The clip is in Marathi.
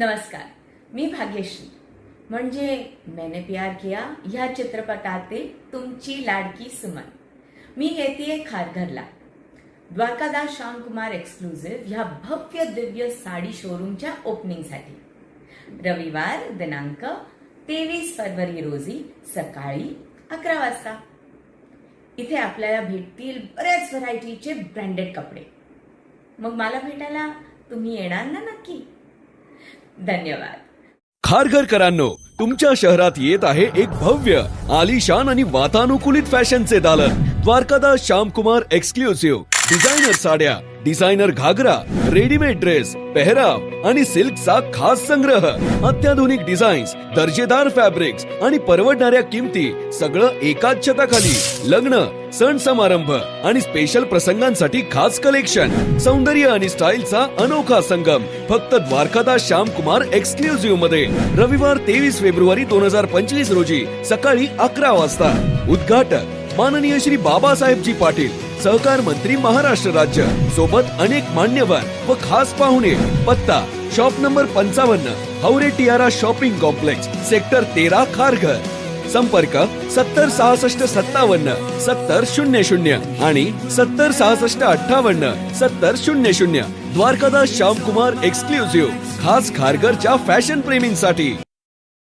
नमस्कार मी भाग्यश्री. म्हणजे मैंने प्यार किया ह्या चित्रपटातील तुमची लाडकी सुमन. मी येते खारघरला. द्वारकादास श्यामकुमार एक्सक्लुझिव्ह ह्या भव्य दिव्य साडी शोरूमच्या ओपनिंगसाठी रविवार दिनांक तेवीस फरवरी रोजी सकाळी अकरा वाजता. इथे आपल्याला भेटतील बऱ्याच व्हरायटीचे ब्रँडेड कपडे. मग मला भेटायला तुम्ही येणार ना नक्की? धन्यवाद. खारघरकरांनो तुमच्या शहरात येत आहे एक भव्य आलिशान आणि वातानुकूलित फॅशनचे दालन. द्वारकादास श्यामकुमार एक्सक्लुसिव्ह डिझायनर साड्या डिझायनर घागरा रेडीमेड ड्रेस पेहराव आणि सिल्कचा खास संग्रह. अत्याधुनिक डिझाईन्स दर्जेदार फॅब्रिक्स आणि परवडणाऱ्या किमती सगळं एकाच छताखाली लग्न सण समारंभ आणि स्पेशल प्रसंगांसाठी खास कलेक्शन सौंदर्य आणि स्टाईलचा अनोखा संगम. फक्त द्वारकादास श्यामकुमार एक्सक्लुझिव्हमध्ये. रविवार तेवीस फेब्रुवारी दोन हजार पंचवीस रोजी सकाळी अकरा वाजता. उद्घाटक माननीय श्री बाबासाहेबजी पाटील सहकार मंत्री महाराष्ट्र राज्य. सोबत अनेक मान्यवर व खास पाहुणे पत्ता शॉप नंबर पंचावन्न हौरे टियारा शॉपिंग कॉम्प्लेक्स सेक्टर तेरा खारघर. संपर्क सत्तर सहासष्ट सत्तावन्न सत्तर शून्य शून्य आणि सत्तर सहासष्ट अठ्ठावन्न सत्तर शून्य शून्य. द्वारकादास श्यामकुमार एक्सक्लुझिव्ह खास खारघरच्या फॅशन प्रेमींसाठी.